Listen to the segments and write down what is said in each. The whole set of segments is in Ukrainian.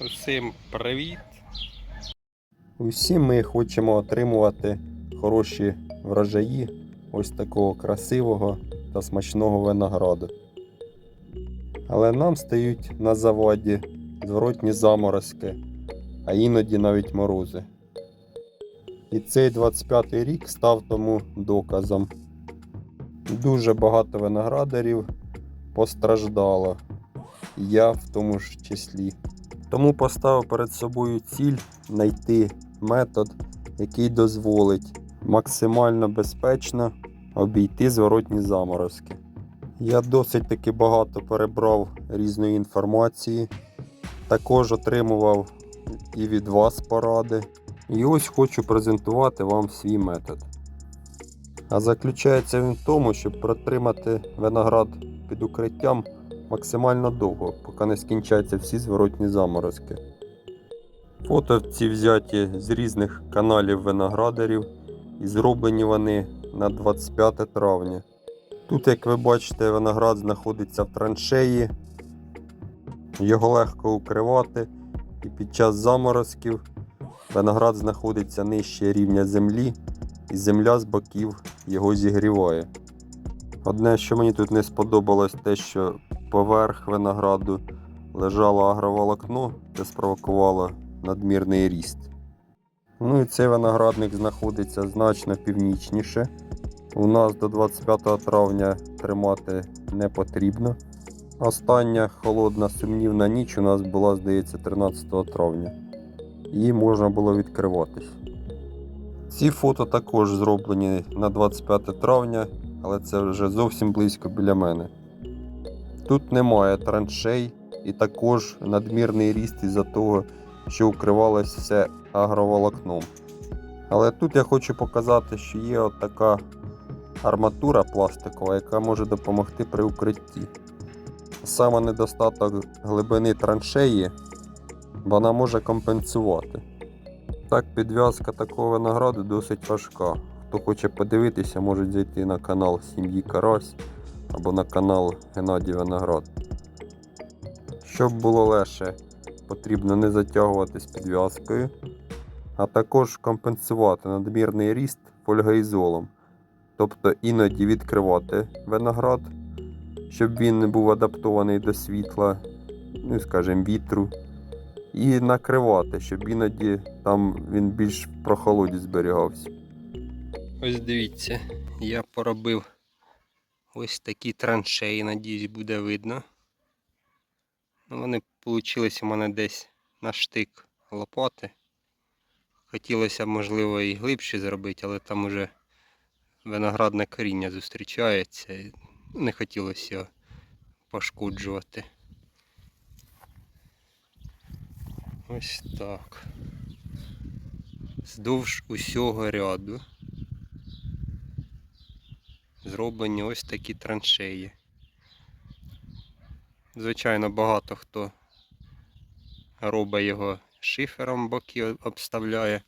Усім привіт! Усі ми хочемо отримувати хороші врожаї ось такого красивого та смачного винограду. Але нам стають на заваді зворотні заморозки, а іноді навіть морози. І цей 25-й рік став тому доказом. Дуже багато виноградарів постраждало, я в тому ж числі. Тому поставив перед собою ціль знайти метод, який дозволить максимально безпечно обійти зворотні заморозки. Я досить таки багато перебрав різної інформації, також отримував і від вас поради. І ось хочу презентувати вам свій метод. А заключається він в тому, щоб протримати виноград під укриттям максимально довго, поки не скінчаться всі зворотні заморозки. Фото ці взяті з різних каналів виноградарів і зроблені вони на 25 травня. Тут, як ви бачите, виноград знаходиться в траншеї, його легко укривати, і під час заморозків виноград знаходиться нижче рівня землі, і земля з боків його зігріває. Одне, що мені тут не сподобалось, те, що поверх винограду лежало агроволокно, це спровокувало надмірний ріст. Ну і цей виноградник знаходиться значно північніше. У нас до 25 травня тримати не потрібно. Остання холодна сумнівна ніч у нас була, здається, 13 травня. Її можна було відкриватись. Ці фото також зроблені на 25 травня, але це вже зовсім близько біля мене. Тут немає траншей і також надмірний ріст із-за того, що укривалось все агроволокном. Але тут я хочу показати, що є от така арматура пластикова, яка може допомогти при укритті. Саме недостаток глибини траншеї вона може компенсувати. Так, підв'язка такого винограду досить важка. Хто хоче подивитися, може зайти на канал Сім'ї Карась або на канал Геннадій Виноград. Щоб було легше, потрібно не затягуватись підв'язкою, а також компенсувати надмірний ріст фольгоізолом. Тобто іноді відкривати виноград, щоб він не був адаптований до світла, ну скажімо, вітру. І накривати, щоб іноді там він більш прохолоді зберігався. Ось дивіться, я поробив ось такі траншеї, надіюсь, буде видно. Ну, вони вийшли у мене десь на штик лопати. Хотілося б, можливо, і глибше зробити, але там уже виноградне коріння зустрічається. Не хотілося його пошкоджувати. Ось так. Здовж усього ряду зроблені ось такі траншеї. Звичайно, багато хто робить його шифером, боки обставляє.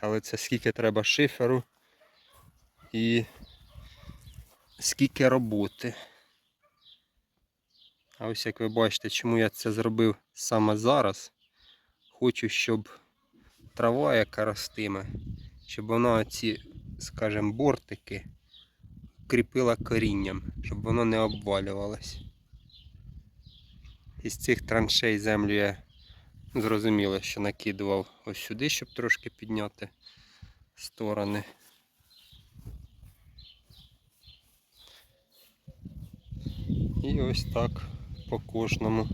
Але це скільки треба шиферу і скільки роботи. А ось як ви бачите, чому я це зробив саме зараз. Хочу, щоб трава, яка ростиме, щоб вона ці, скажімо, бортики кріпила корінням, щоб воно не обвалювалось. Із цих траншей землю я зрозуміло, що накидував ось сюди, щоб трошки підняти сторони. І ось так по кожному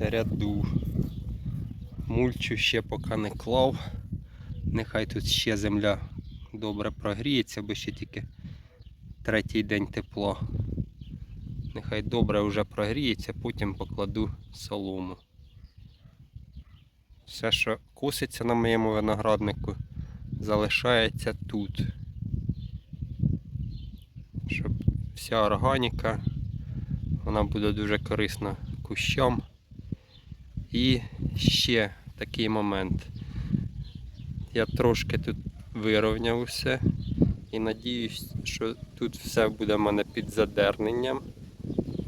ряду. Мульчу ще поки не клав. Нехай тут ще земля добре прогріється, бо ще тільки третій день тепло. Нехай добре вже прогріється, потім покладу солому. Все, що коситься на моєму винограднику, залишається тут. Щоб вся органіка, вона буде дуже корисна кущам. І ще такий момент. Я трошки тут вирівняв усе і надіюсь, що тут все буде в мене під задерненням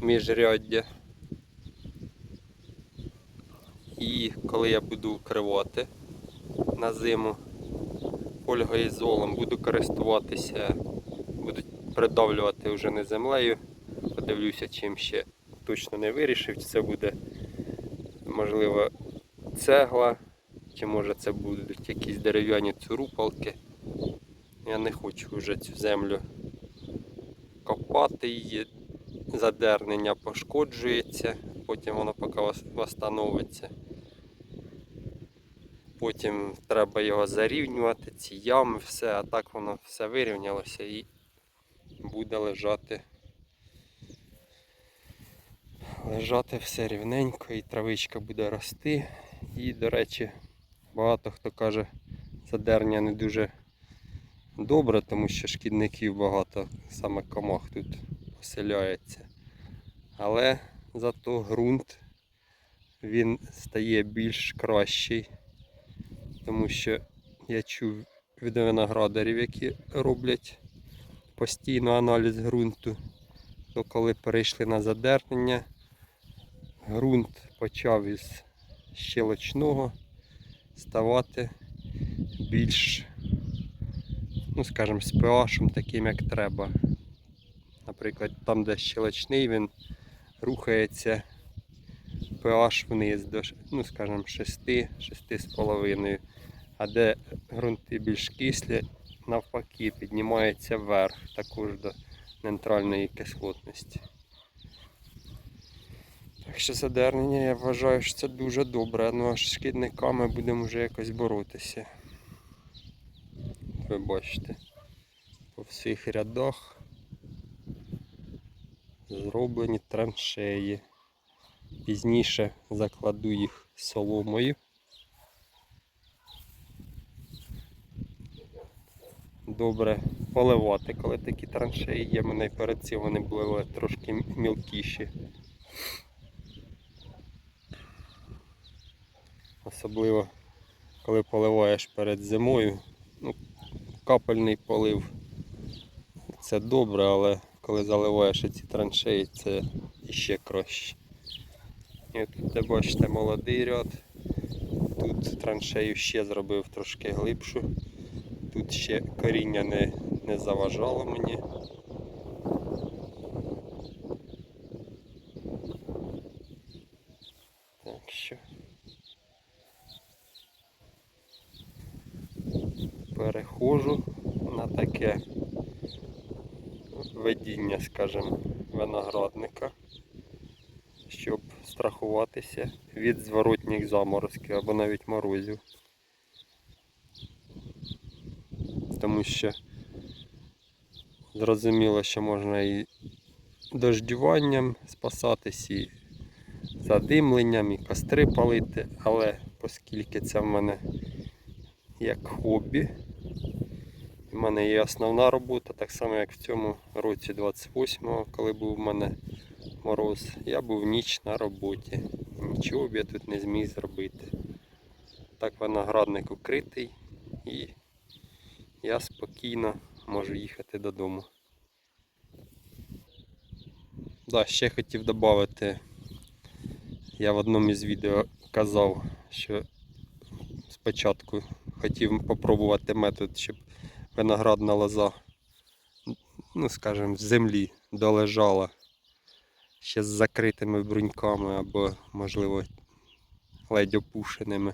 міжряддя. І коли я буду укривати на зиму фольгоізолом, буду користуватися, буду придавлювати вже не землею. Подивлюся, чим ще точно не вирішив. Чи це буде можливо цегла, чи може це будуть якісь дерев'яні цурупалки. Я не хочу вже цю землю копати її, задернення пошкоджується, потім воно поки восстановиться. Потім треба його зарівнювати, ці ями, все, а так воно все вирівнялося і буде лежати. Лежати все рівненько і травичка буде рости. І, до речі, багато хто каже, задернення не дуже добре, тому що шкідників багато, саме комах тут поселяється. Але зато ґрунт він стає більш кращий, тому що я чув від виноградарів, які роблять постійно аналіз ґрунту, то коли перейшли на задернення, ґрунт почав із щелочного ставати більш ну скажімо, з pH таким, як треба. Наприклад, там, де щелочний, він рухається pH вниз до, ну, скажімо, 6, 6,5. А де ґрунти більш кислі, навпаки, піднімається вверх, також до нейтральної кислотності. Так що задернення, я вважаю, що це дуже добре, ну а з шкідниками будемо вже якось боротися ви бачите, по всіх рядах зроблені траншеї. Пізніше закладу їх соломою. Добре поливати, коли такі траншеї є. Мене перед цим вони були трошки мілкіші. Особливо коли поливаєш перед зимою, ну, капельний полив. Це добре, але коли заливаєш ці траншеї, це іще краще. І тут, де бачите, молодий ряд. Тут траншею ще зробив трошки глибшу. Тут ще коріння не, не заважало мені. Так що. Перехожу на таке ведіння, скажімо, виноградника, щоб страхуватися від зворотніх заморозків або навіть морозів. Тому що зрозуміло, що можна і дождюванням спасатись, і задимленням, і костри палити, але оскільки це в мене як хобі. Мене є основна робота, так само як в цьому році 28-го, коли був у мене мороз. Я був ніч на роботі. Нічого б я тут не зміг зробити. Так виноградник укритий і я спокійно можу їхати додому. Да, ще хотів додати, я в одному із відео казав, що спочатку хотів попробувати метод, щоб виноградна лоза, ну скажімо, в землі долежала ще з закритими бруньками або, можливо, ледь опушеними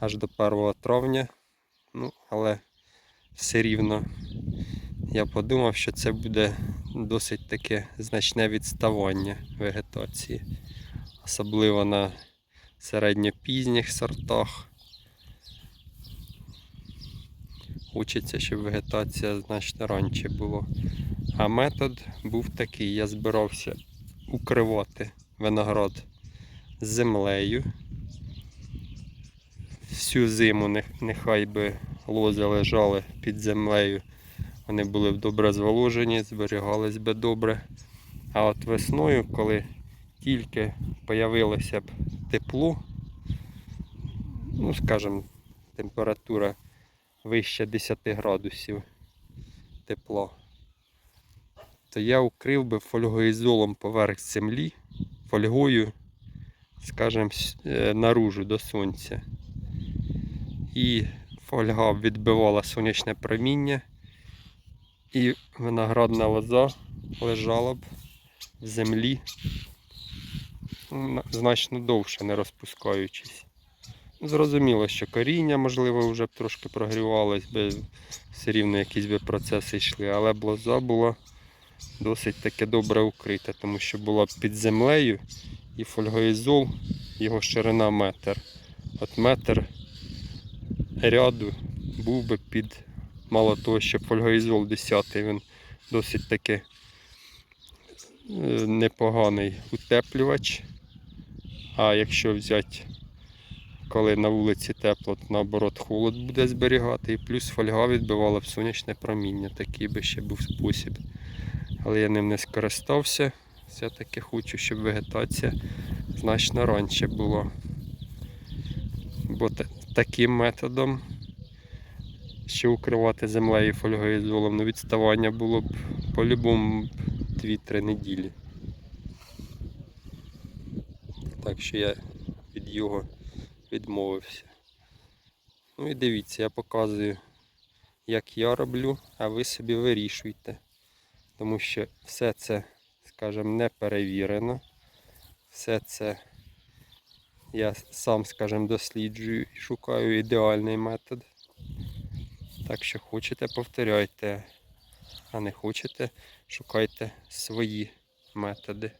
аж до 1 травня. Ну, але все рівно я подумав, що це буде досить таке значне відставання вегетації, особливо на середньопізніх сортах. Хочеться, щоб вегетація значно раніше була. А метод був такий: я збирався укривати виноград землею. Всю зиму нехай би лози лежали під землею. Вони були б добре зволожені, зберігались би добре. А от весною, коли тільки появилося б тепло, ну скажімо, температура вище 10 градусів тепла, то я укрив би фольгоізолом поверх землі, фольгою скажімо, е, наружу до сонця. І фольга відбивала сонячне проміння, і виноградна лоза лежала б в землі значно довше, не розпускаючись. Зрозуміло, що коріння, можливо, вже б трошки прогрівалось, би все рівно якісь би процеси йшли, але б лоза була досить таки добре укрита, тому що була під землею і фольгоізол, його ширина метр. От метр ряду був би під мало того, що фольгоізол 10 він досить таки е, непоганий утеплювач. А якщо взяти, коли на вулиці тепло, то наоборот холод буде зберігати, і плюс фольга відбивала б сонячне проміння. Такий би ще був спосіб. Але я ним не скористався. Все-таки хочу, щоб вегетація значно раніше була. Бо таким методом, що укривати землею фольгоізолом, ну відставання було б по-любому 2-3 неділі. Так що я від його відмовився. Ну і дивіться, я показую, як я роблю, а ви собі вирішуйте. Тому що все це, скажімо, не перевірено. Все це я сам, скажімо, досліджую і шукаю ідеальний метод. Так що хочете, повторяйте, а не хочете, шукайте свої методи.